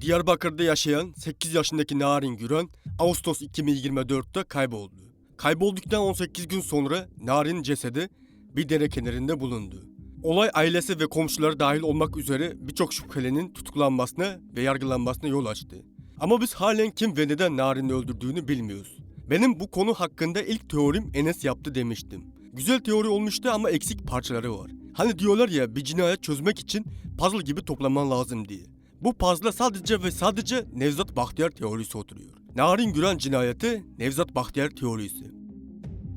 Diyarbakır'da yaşayan 8 yaşındaki Narin Güran Ağustos 2024'te kayboldu. Kaybolduktan 18 gün sonra Narin'in cesedi bir dere kenarında bulundu. Olay ailesi ve komşuları dahil olmak üzere birçok şüphelinin tutuklanmasına ve yargılanmasına yol açtı. Ama biz halen kim ve neden Narin'i öldürdüğünü bilmiyoruz. Benim bu konu hakkında ilk teorim Enes yaptı demiştim. Güzel teori olmuştu ama eksik parçaları var. Hani diyorlar ya bir cinayet çözmek için puzzle gibi toplaman lazım diye. Bu puzzle'a sadece ve sadece Nevzat Bahtiyar teorisi oturuyor. Narin Güran cinayeti Nevzat Bahtiyar teorisi.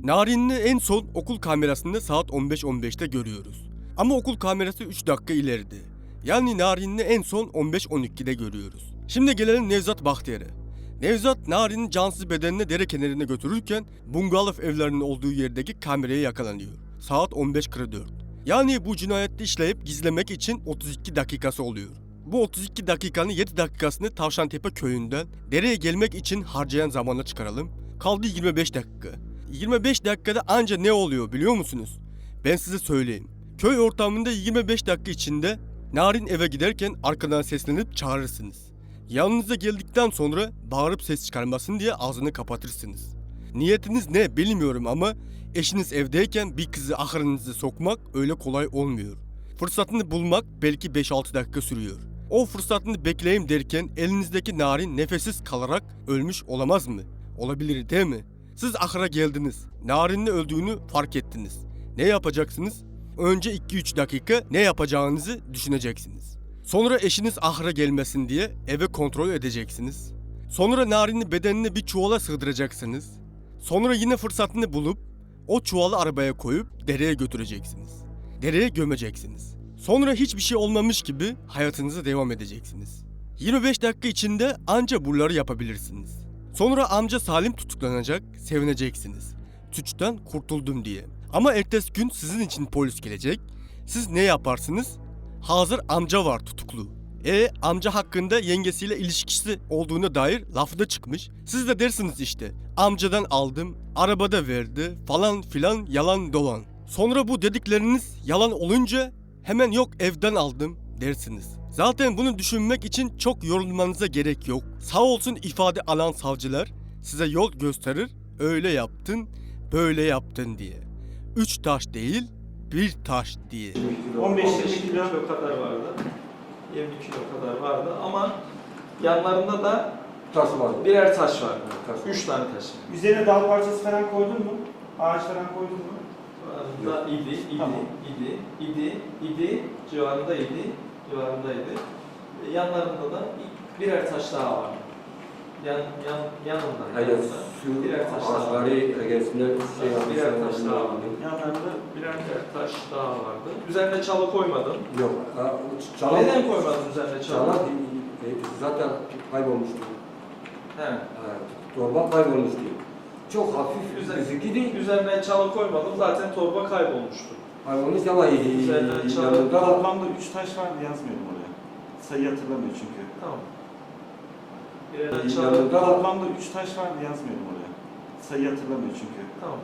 Narin'i en son okul kamerasında saat 15.15'te görüyoruz. Ama okul kamerası 3 dakika ileride. Yani Narin'i en son 15.12'de görüyoruz. Şimdi gelelim Nevzat Bahtiyar'a. Nevzat Narin'in cansız bedenini dere kenarına götürürken bungalov evlerinin olduğu yerdeki kameraya yakalanıyor. Saat 15.44. Yani bu cinayeti işleyip gizlemek için 32 dakikası oluyor. Bu 32 dakikanın 7 dakikasını Tavşantepe köyünden dereye gelmek için harcayan zamana çıkaralım. Kaldı 25 dakika. 25 dakikada anca ne oluyor biliyor musunuz? Ben size söyleyeyim. Köy ortamında 25 dakika içinde Narin eve giderken arkadan seslenip çağırırsınız. Yanınıza geldikten sonra bağırıp ses çıkarmasın diye ağzını kapatırsınız. Niyetiniz ne bilmiyorum ama eşiniz evdeyken bir kızı ahırınıza sokmak öyle kolay olmuyor. Fırsatını bulmak belki 5-6 dakika sürüyor. O fırsatını bekleyeyim derken elinizdeki narin nefessiz kalarak ölmüş olamaz mı? Olabilir değil mi? Siz ahıra geldiniz. Narin'in öldüğünü fark ettiniz. Ne yapacaksınız? Önce 2-3 dakika ne yapacağınızı düşüneceksiniz. Sonra eşiniz ahıra gelmesin diye eve kontrol edeceksiniz. Sonra Narin'in bedenini bir çuvala sığdıracaksınız. Sonra yine fırsatını bulup o çuvalı arabaya koyup dereye götüreceksiniz. Dereye gömeceksiniz. Sonra hiçbir şey olmamış gibi hayatınıza devam edeceksiniz. 25 dakika içinde anca bunları yapabilirsiniz. Sonra amca Salim tutuklanacak, sevineceksiniz. Suçtan kurtuldum diye. Ama ertesi gün sizin için polis gelecek. Siz ne yaparsınız? Hazır amca var tutuklu. E amca hakkında yengesiyle ilişkisi olduğuna dair lafı da çıkmış. Siz de dersiniz işte. Amcadan aldım, arabada verdi falan filan yalan dolan. Sonra bu dedikleriniz yalan olunca hemen yok evden aldım dersiniz. Zaten bunu düşünmek için çok yorulmanıza gerek yok. Sağ olsun ifade alan savcılar size yol gösterir. Öyle yaptın, böyle yaptın diye. Üç taş değil, bir taş diye. 15 15 kilo kilo kadar vardı. 20 kilo kadar vardı ama yanlarında da Tas var. birer taş vardı. Taş. 3 tane taş. Üzerine dal parçası falan koydun mu? Ağaç falan koydun mu? Civarında idi, idi, Tamam. idi, idi, idi, civarında idi, civarındaydı. E, Yanlarında da birer taş daha vardı. Yan, yan, yanında, Aynen şu birer taş daha vardı. egesinde şey Birer taş daha vardı. Yanlarında Birer taş daha vardı. Üzerine çalı koymadım. Yok. ha, Çalan, Neden koymadın üzerine çalı? çalan e, zaten kaybolmuştu. He. Ha, torba kaybolmuştu. Çok hafif Güzel. gözüküyordu. Üzerine çalı koymadım zaten torba kaybolmuştu. Kaybolmuş ama Üzerine çalan- yanında toplamda 3 taş vardı yazmıyorum oraya. Sayı hatırlamıyor çünkü. Tamam. Ee, çalı, yanında Toplamda 3 taş vardı yazmıyorum oraya. Sayı hatırlamıyor çünkü. tamam.